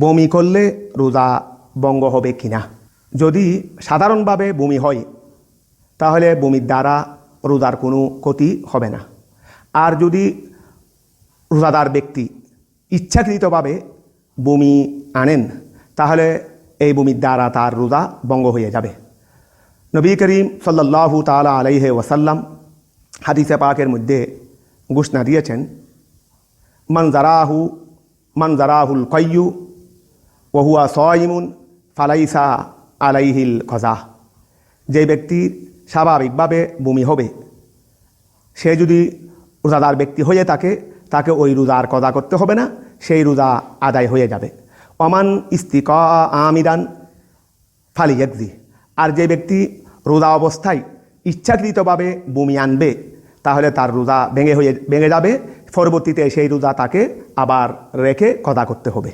বমি করলে রোজা বঙ্গ হবে কিনা? যদি সাধারণভাবে বমি হয়, তাহলে বমির দ্বারা রোজার কোনো ক্ষতি হবে না। আর যদি রোজাদার ব্যক্তি ইচ্ছাকৃতভাবে বমি আনেন, তাহলে এই বমির দ্বারা তার রোজা বঙ্গ হয়ে যাবে। নবী করিম সাল্লাল্লাহু তালা আলাইহে ওয়াসাল্লাম হাদিসে পাকের মধ্যে ঘোষণা দিয়েছেন, মান জারাহু মান জারাহুল কয়্যু ওহুয়া সয়িমুন ফালাইসা আলাইহিল খজা যে ব্যক্তির স্বাভাবিকভাবে বমি হবে, সে যদি রোজাদার ব্যক্তি হয়ে থাকে, তাকে ওই রোজার কদা করতে হবে না, সেই রোজা আদায় হয়ে যাবে। অমান ইস্তিক আমিদান ফালি একজি আর যে ব্যক্তি রোজা অবস্থায় ইচ্ছাকৃতভাবে বমি আনবে, তাহলে তার রোজা ভেঙে হয়ে, ভেঙে যাবে। পরবর্তীতে সেই রোজা তাকে আবার রেখে কদা করতে হবে।